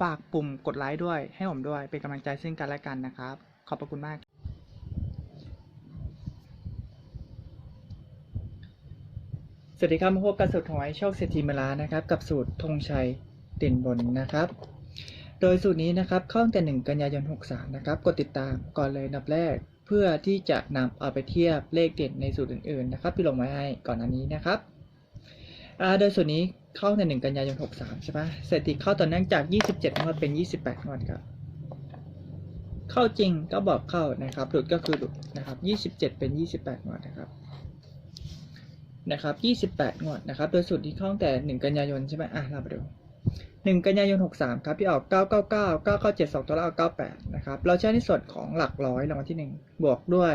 ฝากปุ่มกดไลค์ด้วย ให้ผมด้วย เป็นกำลังใจซึ่งกันและกันนะครับ ขอบพระคุณมากสวัสดีครับมาพบกับสูตรหวยโชคเศรษฐีเมลานะครับ กับสูตรธงชัยเด่นบนนะครับ โดยสูตรนี้นะครับเข้าตั้งแต่ 1 กันยายน 63 นะครับ กดติดตามก่อนเลยนับแรก เพื่อที่จะนำเอาไปเทียบเลขเด่นในสูตรอื่นๆนะครับที่ลงไว้ให้ก่อนอันนี้นะครับโดยสูตรนี้ เข้าใน1กันยายน63ใช่ปะสถิติเข้าต่อเนื่องจาก27งวดเป็น28งวดครับ เข้าจริงก็บอกเข้านะครับ หลุดก็คือหลุดนะครับ27เป็น28งวดนะครับ นะครับ28งวดนะครับ โดยสูตรที่เข้าตั้งแต่1กันยายนใช่ไหมอะเราไปดู1กันยายน63ครับ ที่ออก999 997 2ตัวและเอา98นะครับ เราใช้ในส่วนของหลักร้อยรางวัลที่1บวกด้วย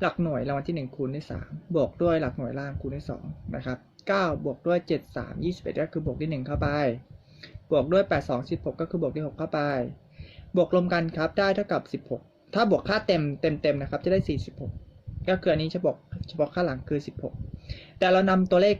หลักหน่วยรางวัลที่ 1 คูณด้วย3บวกด้วยหลักหน่วยล่างคูณด้วย2นะครับ 9 บวกด้วย 7 3 21 ก็คือบวกด้วย 1 เข้าไป บวกด้วย 8 2 16 ก็คือบวกด้วย 6 เข้าไป บวกรวมกันครับได้เท่ากับ 16 ถ้าบวกค่าเต็มเต็มเต็มนะครับจะได้ 46 ก็คืออันนี้เฉพาะเฉพาะค่าหลังคือ 16 แต่เรานำตัวเลข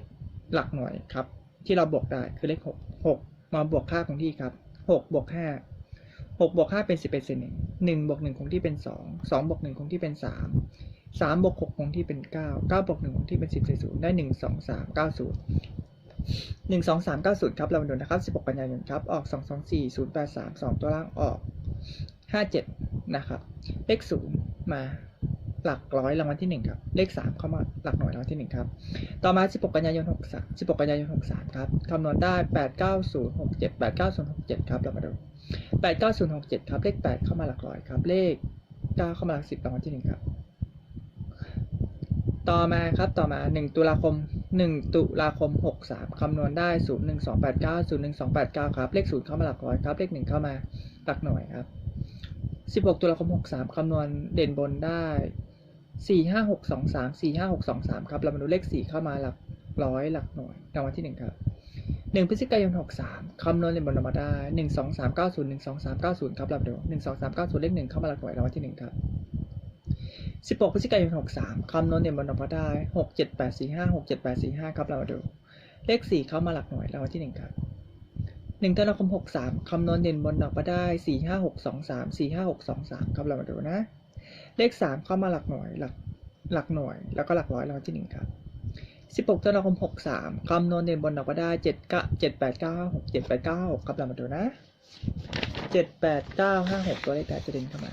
หลักหน่วยครับ ที่เราบวกได้คือเลข 6 6 มาบวกค่าคงที่ครับ 6 บวก 5 6บวก5เป็น 11เศษ1 1บวก1คงที่เป็น 2 2บวก1คงที่เป็น 3 สามบวกหกคงที่เป็นเก้าเก้าบวกหนึ่งคงที่เป็นสิบสี่ศูนย์ได้หนึ่งสองสามเก้าศูนย์หนึ่งสองสามเก้าศูนย์ครับเรามาดูนะครับสิบหกกันยายนครับ ออกสองสองสี่ศูนย์แปดสามสองตัวล่างออกห้าเจ็ดนะครับเลขศูนย์มาหลักร้อยรางวัลที่หนึ่งครับ เลขสามเข้ามาหลักหน่วยรางวัลที่หนึ่งครับ ต่อมาสิบหกกันยายน 63 16กกันยายนหกสามครับคำนวณได้ 89067 89067 ครับเรามาดู 89067 ครับ เลข 8 เข้ามาหลักร้อยครับ เลข 9 เข้ามาหลัก 10รางวัลที่ 1 ครับ ต่อมาครับต่อมา1ตุลาคม 1 ตุลาคม 63คำนวณได้ 01289 01289 ครับ เลข 0 เข้ามาหลักร้อยครับ เลข 1 เข้ามาหลักหน่วยครับ 16 ตุลาคม 63คำนวณเด่นบนได้ 45623 45623 ครับเรามาดูเลข 4 เข้ามาหลักร้อยหลักหน่วยรางวัลที่ 1 ครับ 1 พฤศจิกายน 63คำนวณเด่นบนออกมาได้ 12390 12390 ครับเรามาดู12390 เลข 1 เข้ามาหลักหน่วยรางวัลที่ 1 ครับ 16พฤศจิกายน63คำนวณเด่นบนออกมาได้ 67845 67845 ครับเรามาดู เลข 4 เข้ามาหลักหน่วยรางวัลที่ 1 ครับ1ธันวาคม63คำนวณเด่นบนออกมาได้ 45623 45623 ครับเรามาดูนะ เลข 3 เข้ามาหลักหน่วยหลักหลักหน่วย แล้วก็หลักร้อยรางวัลที่ 1 ครับ16ธันวาคม63คำนวณเด่นบนออกมาได้7 7 8 9 5 6 7 8 9 6ครับเรามาดูนะ 7 8 9 5 6 ตัวเลข8จะเด่นเข้ามา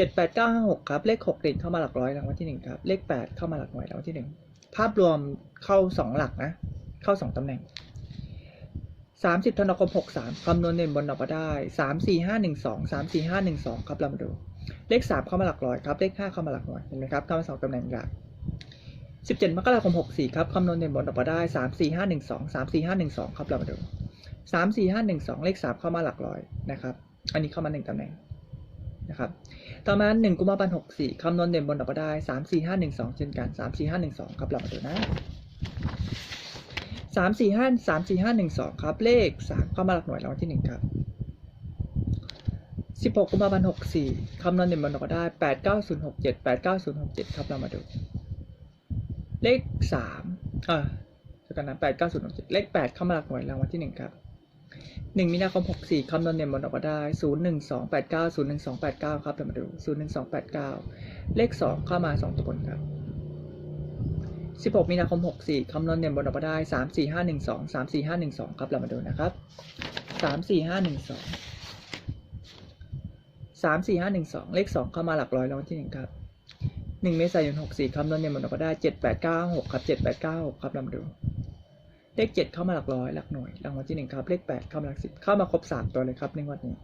เจ็ดแปดเก้าห้าหกครับ เลขหกติดเข้ามาหลักร้อยรางวัลที่หนึ่งครับ เลขแปดเข้ามาหลักหน่วยรางวัลที่หนึ่งภาพรวมเข้าสองหลักนะ เข้าสองตำแหน่งสามสิบธันวาคมหกสามคำนวณเด่นบนออกมาได้สามสี่ห้าหนึ่งสองสามสี่ห้าหนึ่งสองครับเรามาดู เลขสามเข้ามาหลักร้อยครับ เลขห้าเข้ามาหลักหน่วยเห็นไหมครับเข้ามาสองตำแหน่งหลักสิบเจ็ดมกราคมหกสี่ครับคำนวณเด่นบนออกมาได้สามสี่ห้าหนึ่งสองสามสี่ห้าหนึ่งสองครับเรามาดูสามสี่ห้าหนึ่งสองเลขสามเข้ามาหลักร้อยนะครับ อันนี้เข้ามาหนึ่งตำแหน่ง นะครับ ต่อมา1กุมภาพันธ์64คำนวณเด่นบนออกมาได้3 4 5 1 2 เช่นกัน 3 4 5 1 2 ครับเรามาดูนะสามสี่ห้าสามสี่ห้าหนึ่งสองครับ เลขสามเข้ามาหลักหน่วยรางวัลที่หนึ่งครับสิบหกกุมภาพันธ์หกสี่คำนวณเด่นบนออกมาได้แปดเก้าศูนย์หกเจ็ดแปดเก้าศูนย์หกเจ็ดครับเรามาดู เลขสามอ่าเดี๋ยวกันนะแปดเก้าศูนย์หกเจ็ดเลขแปดเข้ามาหลักหน่วยรางวัลที่หนึ่งครับ หนึ่งมีนาคมหกสี่คำนวณเด่นบนออกมาได้ศูนย์หนึ่งสองแปดเก้าศูนย์หนึ่งสองแปดเก้าครับเรามาดูศูนย์หนึ่งสองแปดเก้าเลขสองเข้ามาสองตัวบนครับ16มีนาคม64คำนวณเด่นบนออกมาได้3 4 5 1 2 3 4 5 1 2ครับเรามาดูนะครับ3 4 5 1 2 3 4 5 1 2เลข2เข้ามาหลักร้อยรางวัลที่1ครับหนึ่งเมษายนหกสี่คำนวณเนี่ยมันออกมาได้เจ็ดแปดเก้าหกครับเจ็ดแปดเก้าหกครับลำดู เลขเจ็ดเข้ามาหลักร้อยหลักหน่วยรางวัลที่หนึ่งครับ เลขแปดเข้ามาหลักสิบเข้ามาครบสามตัวเลยครับในงวันนี้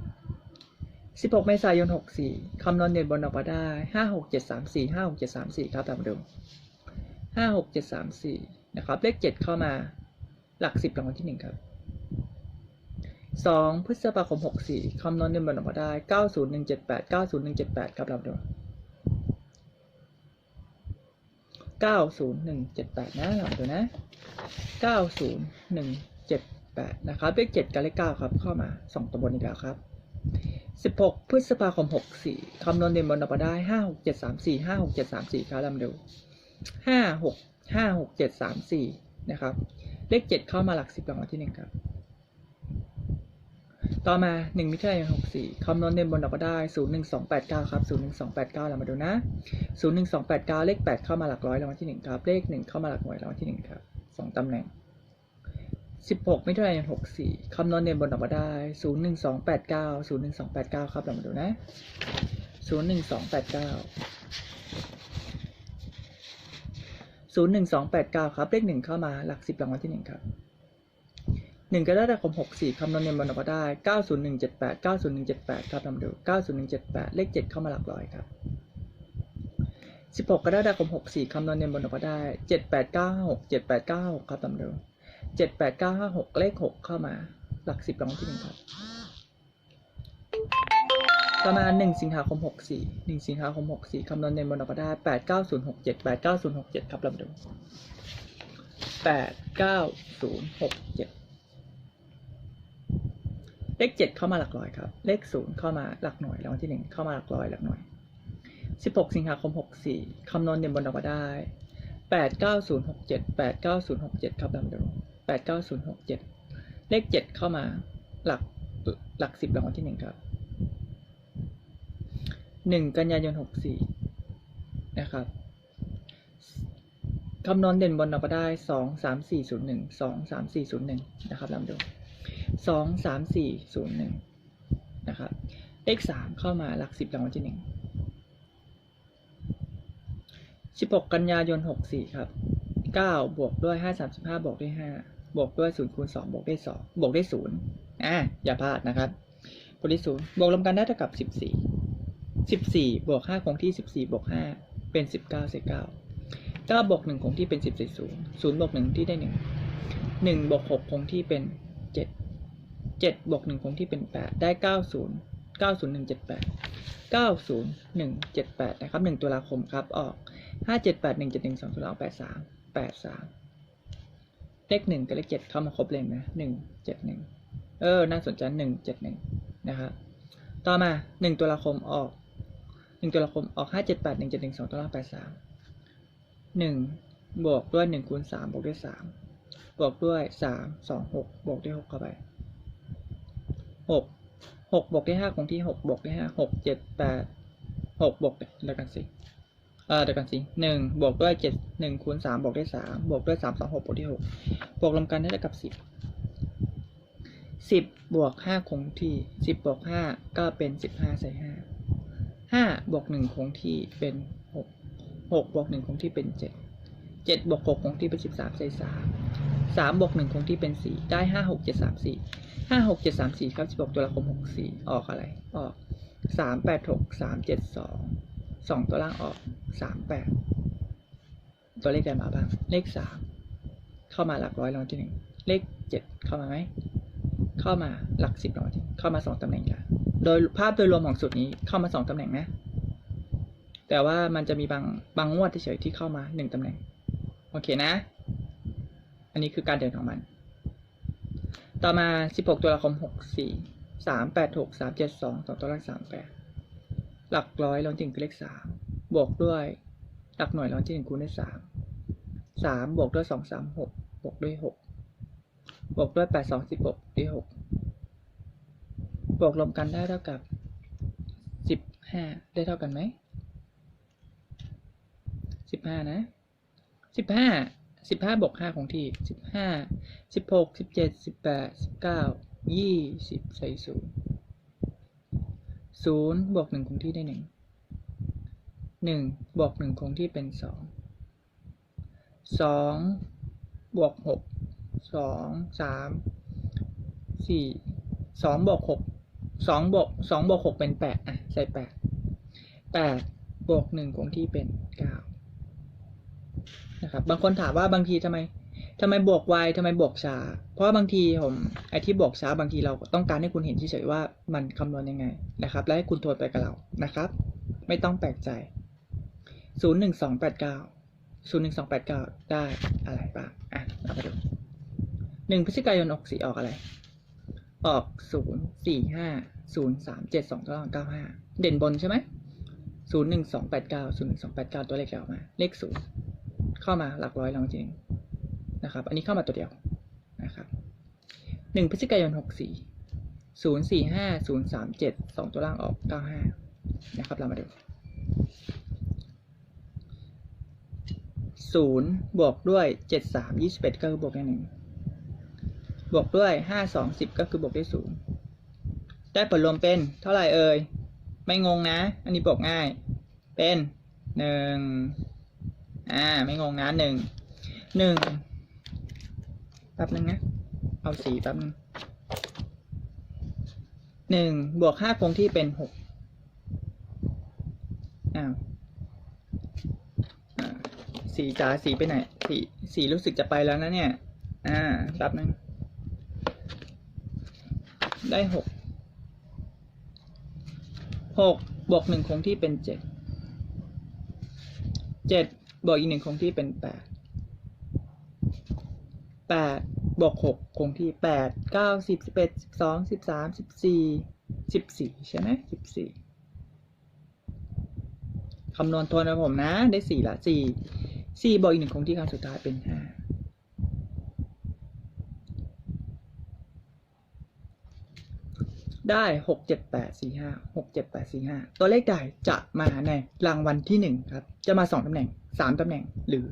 สิบหกเมษายนหกสี่คำนวณเด่นบนออกมาได้ห้าหกเจ็ดสามสี่ห้าหกเจ็ดสามสี่ครับลำดูห้าหกเจ็ดสามสี่นะครับ เลขเจ็ดเข้ามาหลักสิบรางวัลที่หนึ่งครับสองพฤษภาคมหกสี่คำนวณเด่นบนออกมาได้เก้าศูนย์หนึ่งเจ็ดแปดเก้าศูนย์หนึ่งเจ็ดแปดครับลำดูเก้าศูนย์หนึ่งเจ็ดแปดนะลองดูนะ เก้าศูนย์หนึ่งเจ็ดแปดนะครับเลขเจ็ดกับเลขเก้าครับ เข้ามาสองตัวบนอีกแล้วครับสิบหกพฤษภาคมหกสี่คำนวณเด่นบนออกมาได้ห้าหกเจ็ดสามสี่ห้าหกเจ็ดสามสี่ครับลำดูห้าหกห้าหกเจ็ดสามสี่นะครับ เลขเจ็ดเข้ามาหลักสิบรางวัลที่หนึ่งครับ ต่อมาหนึ่งมิถุนายนหกสี่คำนวณเด่นบนออกมาได้ศูนย์หนึ่งสองแปดเก้าครับศูนย์หนึ่งสองแปดเก้าเรามาดูนะศูนย์หนึ่งสองแปดเก้าเลขแปดเข้ามาหลักร้อยรางวัลที่หนึ่งครับ เลขหนึ่งเข้ามาหลักหน่วยรางวัลที่หนึ่งครับ สองตำแหน่งสิบหกมิถุนายนหกสี่คำนวณเด่นบนออกมาได้ศูนย์หนึ่งสองแปดเก้าศูนย์หนึ่งสองแปดเก้าครับเรามาดูนะศูนย์หนึ่งสองแปดเก้าศูนย์หนึ่งสองแปดเก้าครับเลขหนึ่งเข้ามาหลักสิบรางวัลที่หนึ่งครับหนึ่งกรกฎาคมหกสี่คำนวณเด่นบนออกมาได้เก้าศูนย์หนึ่งเจ็ดแปดเก้าศูนย์หนึ่งเจ็ดแปดครับเรามาดูเก้าศูนย์หนึ่งเจ็ดแปดเลขเจ็ดเข้ามาหลักร้อยครับ สิบหกกรกฎาคมหกสี่คำนวณเด่นบนออกมาได้เจ็ดแปดเก้าหกเจ็ดแปดเก้าครับตำเดิมเจ็ดแปดเก้าหกเลขหกเข้ามา หลักสิบรางวัลที่หนึ่งครับประมาณหนึ่งสิงหาคมหกสี่หนึ่งสิงหาคมหกสี่คำนวณเด่นบนออกมาได้แปดเก้าศูนย์หกเจ็ดแปดเก้าศูนย์หกเจ็ดครับลำดูแปดเก้าศูนย์หกเจ็ดเลขเจ็ดเข้ามาหลักร้อยครับ เลขศูนย์เข้ามาหลักหน่วยรางวัลที่หนึ่งเข้ามาหลักร้อยหลักหน่วย 16 สิงหาคม 64 คำนวณเด่นบนออกมาได้ 89067 89067 ครับลำดู89067 เลข 7 เข้ามาหลักหลัก 10รางวัลที่ 1 ครับ 1 กันยายน 64 นะครับคำนวณเด่นบนออกมาได้ 2 3 4 0 1 2 3 4 0 1 นะครับลำดู 2 3 4 0 1 นะครับ เลข 3 เข้ามาหลัก 10รางวัลที่ 1 16 กันยายน 64 ครับ 9 บวกด้วย 5 35 บวกด้วย 5 บวกด้วย 0 คูณ 2 บวกด้วย 2 บวกด้วย0อ่าอย่าพลาดนะครับบวกด้วย0บวกรวมกันได้เท่ากับ 14 14 บวก 5 คงที่ 14 บวก 5 เป็น 19เศษ9 9บวก 1 คงที่เป็น 10เศษ0 0บวก 1 ที่ได้ 1 1บวก6คงที่เป็น 7 7บวก1คงที่เป็น 8 ได้ 90 90178 90178 นะครับ 1 ตุลาคมครับ ออก ห้าเจ็ดแปดหนึ่งเจ็ดหนึ่งสองศูนย์สองแปดสามแปดสามเลขหนึ่งกับเลขเจ็ดเข้ามาครบเลยนะหนึ่งเจ็ดหนึ่งเออ น่าสนใจหนึ่งเจ็ดหนึ่งนะครับต่อมาหนึ่งตุลาคมออกหนึ่งตุลาคมออกห้าเจ็ดแปดหนึ่งเจ็ดหนึ่งสองตุลาแปดสามหนึ่งบวกด้วยหนึ่งคูณสามบวกด้วยสามบวกด้วยสามสองหกบวกด้วยหกเข้าไปหกหกบวกด้วยห้าคงที่หกบวกด้วยห้าหกเจ็ดแปดหกบวกแล้วกันสิ เออเดี๋ยวกันสิหนึ่งบวกด้วยเจ็ดหนึ่งคูณสามบวกด้วยสามบวกด้วยสามสองหกบวกด้วยหกบวกรวมกันได้เท่ากับสิบสิบบวกห้าคงที่สิบบวกห้าก็เป็นสิบห้าใส่ห้าห้าบวกหนึ่งคงที่เป็นหกหกบวกหนึ่งคงที่เป็นเจ็ดเจ็ดบวกหกคงที่เป็นสิบสามใส่สามสามบวกหนึ่งคงที่เป็นสี่ได้ห้าหกเจ็ดสามสี่ห้าหกเจ็ดสามสี่ครับสิบหกตุลาคมหกสี่ออกอะไร ออกสามแปดหกสามเจ็ดสอง สองตัวล่างออกสามแปดตัวเลขใดมาบ้าง เลขสามเข้ามาหลักร้อยรางวัลที่หนึ่งเลขเจ็ดเข้ามาไหมเข้ามาหลักสิบรางวัลที่เข้ามาสองตำแหน่งค่ะโดยภาพโดยรวมของสูตรนี้เข้ามาสองตำแหน่งนะ แต่ว่ามันจะมีบางบางงวดเฉยๆที่เข้ามาหนึ่งตำแหน่ง โอเคนะ อันนี้คือการเดินของมัน ต่อมาสิบหกตุลาคมหกสี่สามแปดหกสามเจ็ดสองสองตัวล่างสามแปด หลักร้อยร้อยที่หนึ่งคือเลขสามบวกด้วย หลักหน่วยร้อยที่หนึ่งคูณด้วยสามสามบวกด้วยสองสามหกบวกด้วยหกบวกด้วยแปดสองสิบหกด้วยหกบวกรวมกันได้เท่ากับสิบห้าได้เท่ากันไหมสิบห้านะสิบห้าสิบห้าบวกห้าของที่สิบห้าสิบหกสิบเจ็ดสิบแปดสิบเก้ายี่สิบใส่ศูนย์ ศูนย์บวกหนึ่งคงที่ได้หนึ่งหนึ่งบวกหนึ่งคงที่เป็นสองสองบวกหกสองสามสี่สองบวกหกสองบวกสองบวกหกเป็นแปดอะใส่แปดแปดบวกหนึ่งคงที่เป็นเก้านะครับบางคนถามว่าบางทีทำไม ทำไมบวกไวทำไมบวกช้า เพราะว่าบางทีผมไอ้ที่บวกช้าบางทีเราต้องการให้คุณเห็นเฉยๆว่ามันคำนวณยังไงนะครับ และให้คุณทวนไปกับเรานะครับ ไม่ต้องแปลกใจศูนย์หนึ่งสองแปดเก้าศูนย์หนึ่งสองแปดเก้าได้อะไรบ้างอะเรามาดูหนึ่งพฤศจิกายนออกสีออกอะไร ออกศูนย์สี่ห้าศูนย์สามเจ็ดสองเก้าเก้าห้าเด่นบนใช่ไหมศูนย์หนึ่งสองแปดเก้าศูนย์หนึ่งสองแปดเก้าตัวเลขจะออกมา เลขศูนย์เข้ามาหลักร้อยลองจริง นะครับ อันนี้เข้ามาตัวเดียวนะครับหนึ่งพฤศจิกายนหกสี่ศูนย์สี่ห้าศูนย์สามเจ็ดสองตัวล่างออกเก้าห้านะครับเรามาดูศูนย์บวกด้วยเจ็ดสามยี่สิบเอ็ดก็คือบวกได้หนึ่งบวกด้วยห้าสองสิบก็คือบวกได้ศูนย์ได้ผลรวมเป็นเท่าไหร่เอ่ยไม่งงนะ อันนี้บวกง่าย เป็นหนึ่งอ่า ไม่งงนะหนึ่งหนึ่ง แป๊บนึงนะ เอาสีแป๊บนึงหนึ่งบวกห้าคงที่เป็นหกอ้าวสีจ๋าสีไปไหน สีสีรู้สึกจะไปแล้วนะเนี่ย อ่าแป๊บนึง ได้หกหกบวกหนึ่งคงที่เป็นเจ็ดเจ็ดบวกอีกหนึ่งคงที่เป็นแปด แปดบวกหกคงที่แปดเก้าสิบสิบเอ็ดสิบสองสิบสามสิบสี่สิบสี่ใช่ไหมสิบสี่คำนวณทวนนะผมนะ ได้สี่ละสี่สี่บวกอีกหนึ่งคงที่ครั้งสุดท้ายเป็นห้าได้หกเจ็ดแปดสี่ห้าหกเจ็ดแปดสี่ห้าตัวเลขใดจะมาในรางวัลที่หนึ่งครับ จะมาสองตำแหน่งสามตำแหน่งหรือ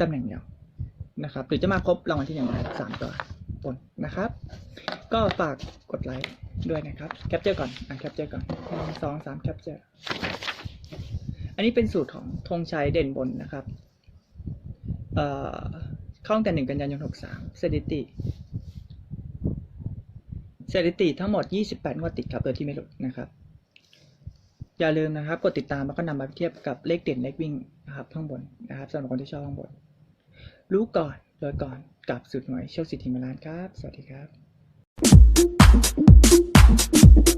ตำแหน่งเดียว นะครับ หรือจะมาครบรางวัลที่หนึ่งสามตัวบนนะครับ ก็ฝากกดไลค์ด้วยนะครับแคปเจอร์ก่อนอะแคปเจอร์ก่อนหนึ่งสองสามแคปเจอร์อันนี้เป็นสูตรของธงชัยเด่นบนนะครับเอ่อข้าตั้งแต่หนึ่งกันยายนหกสามสถิติสถิติทั้งหมด 28งวดติดครับโดยที่ไม่หลุดนะครับ อย่าลืมนะครับ กดติดตามแล้วก็นำมาเทียบกับเลขเด่นเลขวิ่งนะครับข้างบนนะครับสำหรับคนที่ชอบข้างบน รู้ก่อนรวยก่อนกับสุดหน่วยโชคสิทธิมาลานครับ สวัสดีครับ